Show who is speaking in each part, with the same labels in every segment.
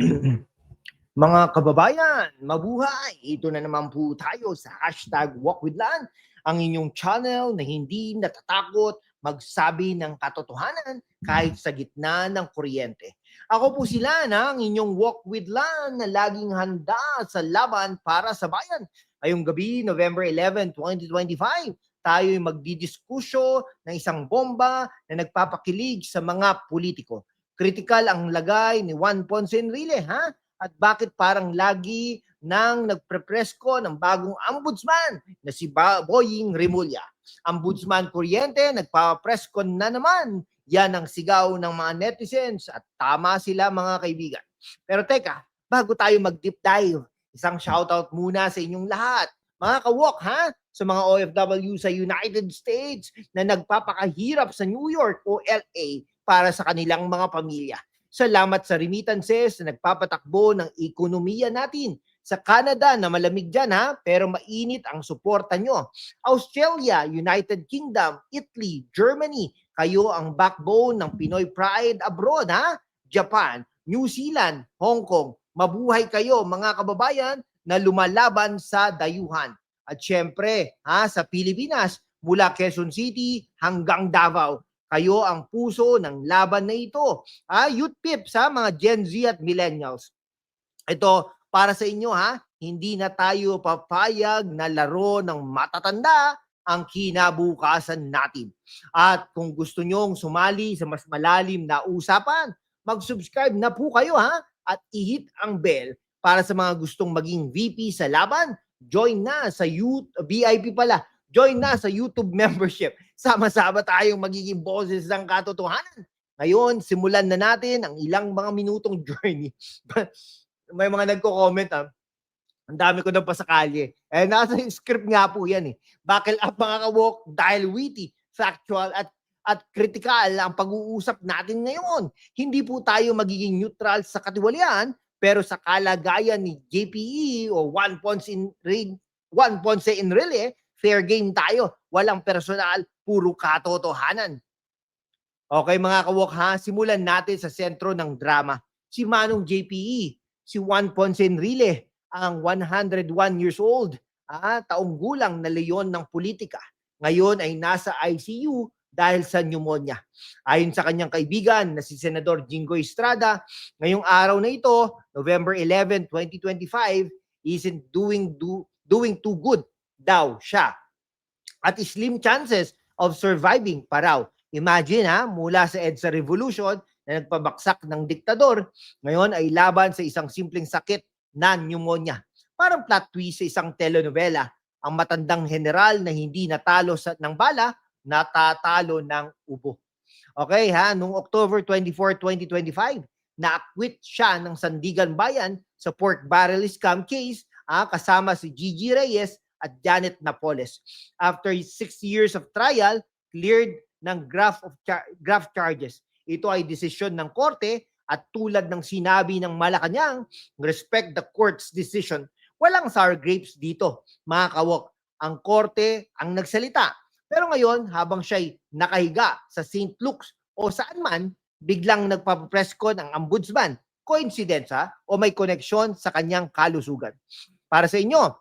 Speaker 1: Mga kababayan, mabuhay! Ito na naman po tayo sa hashtag Walk with Lan, ang inyong channel na hindi natatakot magsabi ng katotohanan kahit sa gitna ng kuryente. Ako po sila na ang inyong Walk with Lan na laging handa sa laban para sa bayan. Ngayong gabi, November 11, 2025, tayo'y magdidiskusyo ng isang bomba na nagpapakilig sa mga politiko. Critical ang lagay ni Juan Ponce Enrile, ha? At bakit parang lagi nang nagprepresko ng bagong ombudsman na si Boying Remulla. Ombudsman Kuryente, nagpapresko na naman. Yan ang sigaw ng mga netizens at tama sila mga kaibigan. Pero teka, bago tayo mag-deep dive, isang shoutout muna sa inyong lahat. Mga kawok ha, sa mga OFW sa United States na nagpapakahirap sa New York o LA para sa kanilang mga pamilya. Salamat sa remittances na nagpapatakbo ng ekonomiya natin. Sa Canada na malamig dyan ha, pero mainit ang suporta nyo. Australia, United Kingdom, Italy, Germany, kayo ang backbone ng Pinoy Pride abroad ha. Japan, New Zealand, Hong Kong, mabuhay kayo mga kababayan na lumalaban sa dayuhan. At syempre, ha, sa Pilipinas, mula Quezon City hanggang Davao, kayo ang puso ng laban na ito. Ah, youth pips ha, mga Gen Z at millennials. Ito para sa inyo ha, hindi na tayo papayag na laro ng matatanda ang kinabukasan natin. At kung gusto nyong sumali sa mas malalim na usapan, mag-subscribe na po kayo ha at i-hit ang bell para sa mga gustong maging VP sa laban. Join na sa youth, VIP pala, join na sa YouTube membership. Sama-sama tayong magiging boses ng katotohanan. Ngayon, simulan na natin ang ilang mga minutong journey. May mga nagko-comment ah. Ang dami ko na pa sa kalye. Eh, nasa script nga po yan eh. Buckle up mga kawok dahil witty, factual at at critical ang pag-uusap natin ngayon. Hindi po tayo magiging neutral sa katiwalian, pero sa kalagayan ni JPE o One Ponce in One Ponce in Rille, fair game tayo. Walang personal, puro katotohanan. Okay mga kawok ha, simulan natin sa sentro ng drama. Si Manong JPE, si Juan Ponce Enrile, ang 101 years old, ah, taong gulang na leon ng politika. Ngayon ay nasa ICU dahil sa pneumonia. Ayon sa kanyang kaibigan na si Senador Jingo Estrada, ngayong araw na ito, November 11, 2025, isn't doing do, doing too good daw siya. At slim chances of surviving pa raw. Imagine ha, mula sa EDSA Revolution na nagpabaksak ng diktador, ngayon ay laban sa isang simpleng sakit na pneumonia. Parang plot twist sa isang telenovela. Ang matandang general na hindi natalo sa, ng bala, natatalo ng ubo. Okay ha, noong October 24, 2025, na-acquit siya ng Sandigan Bayan sa pork barrel scam case ah, kasama si Gigi Reyes at Janet Napoles. After six years of trial, cleared ng graft of char- graft charges. Ito ay desisyon ng korte at tulad ng sinabi ng Malacanang, respect the court's decision. Walang sour grapes dito, mga kawok. Ang korte ang nagsalita. Pero ngayon, habang siya'y nakahiga sa St. Luke's o saan man, biglang nagpapresko ng ombudsman. Coincidence ha? O may koneksyon sa kanyang kalusugan. Para sa inyo,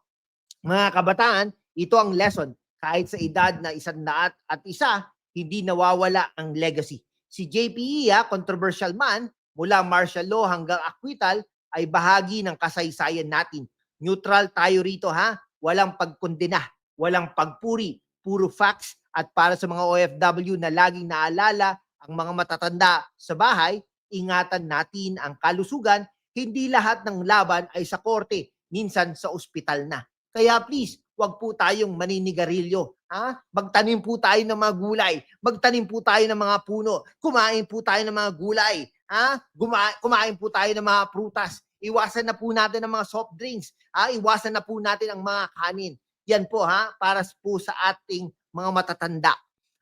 Speaker 1: mga kabataan, ito ang lesson. Kahit sa edad na isang naat at isa, hindi nawawala ang legacy. Si JPE, ha, controversial man, mula martial law hanggang acquittal, ay bahagi ng kasaysayan natin. Neutral tayo rito ha, walang pagkondena, walang pagpuri, puro facts at para sa mga OFW na laging naalala ang mga matatanda sa bahay, ingatan natin ang kalusugan, hindi lahat ng laban ay sa korte, minsan sa ospital na. Kaya please, wag po tayong maninigarilyo. Ha? Magtanim po tayo ng mga gulay. Magtanim po tayo ng mga puno. Kumain po tayo ng mga gulay. Ha? Guma- kumain po tayo ng mga prutas. Iwasan na po natin ang mga soft drinks. Ha? Iwasan na po natin ang mga kanin. Yan po ha, para po sa ating mga matatanda.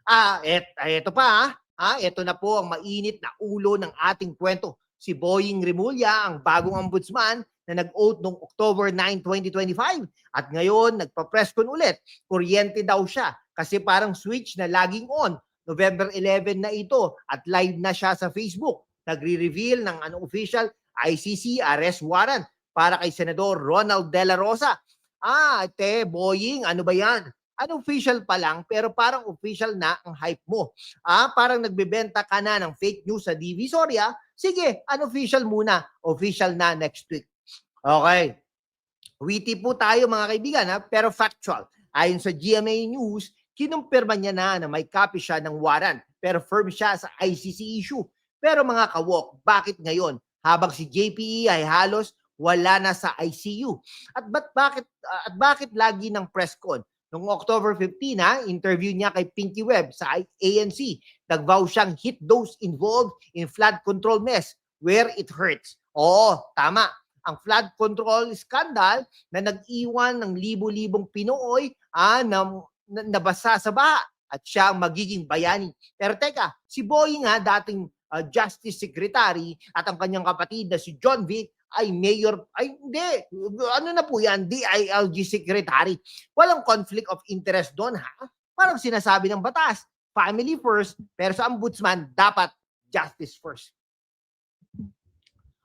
Speaker 1: Ah, et, eto pa ha. Ah, ito na po ang mainit na ulo ng ating kwento. Si Boying Remulla, ang bagong ombudsman na nag-oath noong October 9, 2025. At ngayon, nagpa-press con ulit. Kuryente daw siya kasi parang switch na laging on. November 11 na ito at live na siya sa Facebook. Nagre-reveal ng ano official ICC arrest warrant para kay Senador Ronald De La Rosa. Ah, te, boying, ano ba yan? Unofficial pa lang, pero parang official na ang hype mo. Ah, parang nagbebenta ka na ng fake news sa Divisoria. Sige, unofficial muna. Official na next week. Okay. Witty po tayo mga kaibigan, ha? pero factual. Ayon sa GMA News, kinumpirma niya na na may copy siya ng warrant, pero firm siya sa ICC issue. Pero mga kawok, bakit ngayon? Habang si JPE ay halos wala na sa ICU. At ba't, bakit at bakit lagi ng press con? Noong October 15, ha, interview niya kay Pinky Webb sa ANC. Nagvow siyang hit those involved in flood control mess where it hurts. Oo, tama. Ang flood control scandal na nag-iwan ng libo-libong Pinoy ah, na, na nabasa sa baha at siya ang magiging bayani. Pero teka, si Boy nga dating ah, Justice Secretary at ang kanyang kapatid na si John Vic ay mayor, ay hindi, ano na po yan, DILG Secretary. Walang conflict of interest doon ha. Parang sinasabi ng batas, family first, pero sa ombudsman, dapat justice first.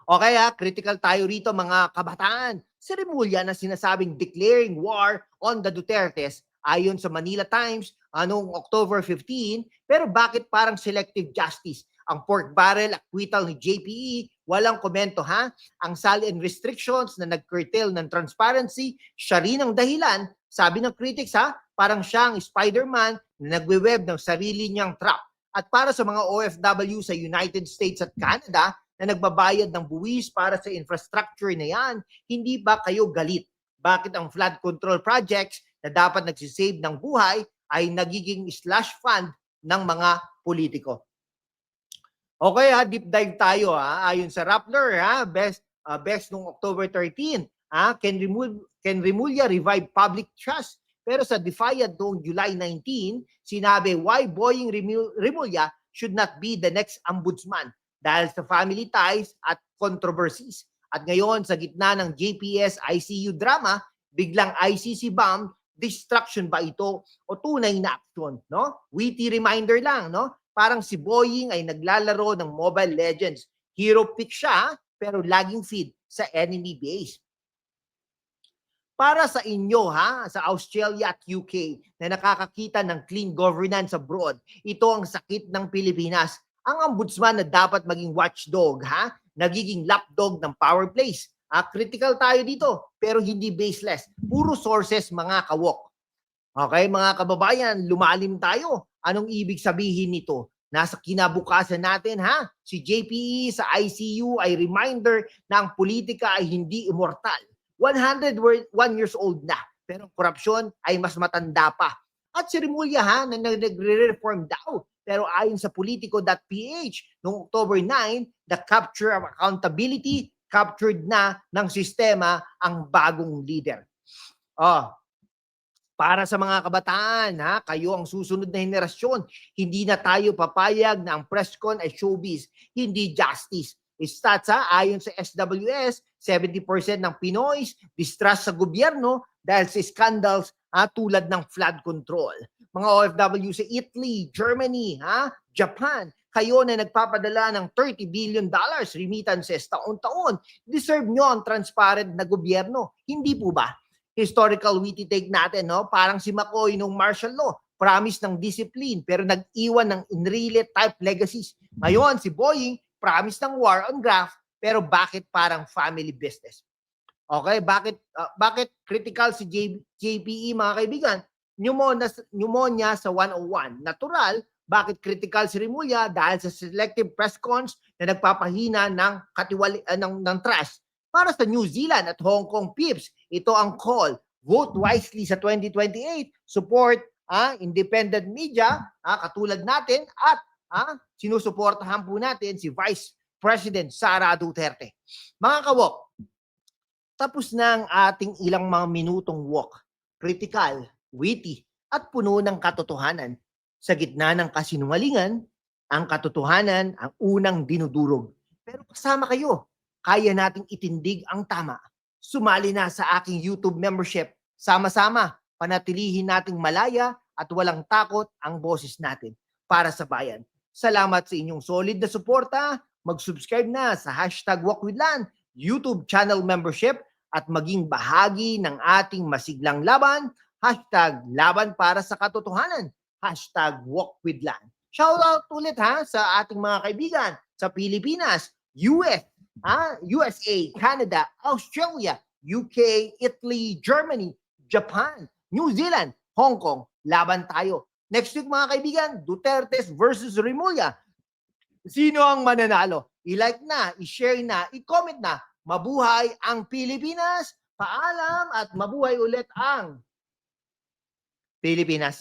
Speaker 1: Okay ha, critical tayo rito mga kabataan. Si Remulla na sinasabing declaring war on the Dutertes ayon sa Manila Times anong October 15, pero bakit parang selective justice? Ang pork barrel acquittal ni JPE, walang komento ha. Ang sali and restrictions na nag-curtail ng transparency, siya rin ang dahilan. Sabi ng critics ha, parang siyang Spider-Man na nagwe-web ng sarili niyang trap. At para sa mga OFW sa United States at Canada na nagbabayad ng buwis para sa infrastructure na yan, hindi ba kayo galit? Bakit ang flood control projects na dapat nagsisave ng buhay ay nagiging slash fund ng mga politiko? Okay ha, deep dive tayo ha. Ayon sa Rappler ha, best uh, best nung October 13, ha, can remove can Remulla revive public trust. Pero sa Defiant noong July 19, sinabi why Boying Remu- Remulla should not be the next ombudsman dahil sa family ties at controversies. At ngayon, sa gitna ng JPS ICU drama, biglang ICC bomb, distraction ba ito o tunay na action, no? Witty reminder lang, no? Parang si Boying ay naglalaro ng Mobile Legends. Hero pick siya, pero laging feed sa enemy base. Para sa inyo ha, sa Australia at UK na nakakakita ng clean governance abroad, ito ang sakit ng Pilipinas. Ang ombudsman na dapat maging watchdog ha, nagiging lapdog ng power plays. Ah, critical tayo dito, pero hindi baseless. Puro sources mga kawok. Okay, mga kababayan, lumalim tayo. Anong ibig sabihin nito? Nasa kinabukasan natin ha. Si JPE sa ICU ay reminder na ang politika ay hindi immortal. 101 years old na, pero ang korupsyon ay mas matanda pa. At si Remulla ha, na nagre-reform daw. Pero ayon sa politico.ph, noong October 9, the capture of accountability captured na ng sistema ang bagong leader. Oh, para sa mga kabataan, ha, kayo ang susunod na henerasyon. Hindi na tayo papayag na ang presscon ay showbiz, hindi justice. Stats ha, ayon sa SWS, 70% ng Pinoys distrust sa gobyerno dahil sa scandals ha, tulad ng flood control. Mga OFW sa Italy, Germany, ha, Japan, kayo na nagpapadala ng 30 billion dollars remittances taon-taon, deserve nyo ang transparent na gobyerno. Hindi po ba? Historical witty take natin, no? Parang si McCoy nung martial law, promise ng discipline pero nag-iwan ng Enrile type legacies. Ngayon, si Boying, promise ng war on graft pero bakit parang family business? Okay, bakit uh, bakit critical si J, JPE mga kaibigan? Pneumonia, pneumonia sa 101. Natural, bakit critical si Remulla? Dahil sa selective press cons na nagpapahina ng katiwali uh, ng, ng trust. Para sa New Zealand at Hong Kong Pips, ito ang call. Vote wisely sa 2028. Support ah, independent media, ah, katulad natin, at ah, sinusuportahan po natin si Vice President Sara Duterte. Mga kawok, tapos na ang ating ilang mga minutong walk. Critical, witty, at puno ng katotohanan. Sa gitna ng kasinungalingan, ang katotohanan ang unang dinudurog. Pero kasama kayo, kaya nating itindig ang tama. Sumali na sa aking YouTube membership. Sama-sama, panatilihin nating malaya at walang takot ang boses natin para sa bayan. Salamat sa inyong solid na suporta. mag-subscribe na sa hashtag WalkWithLan, YouTube channel membership at maging bahagi ng ating masiglang laban, hashtag laban para sa katotohanan, hashtag WalkWithLan. Shoutout ulit ha sa ating mga kaibigan sa Pilipinas, US, ah, USA, Canada, Australia, UK, Italy, Germany, Japan, New Zealand, Hong Kong. Laban tayo. Next week mga kaibigan, Dutertes versus Remulla. Sino ang mananalo? I-like na, i-share na, i-comment na. Mabuhay ang Pilipinas. Paalam at mabuhay ulit ang Pilipinas.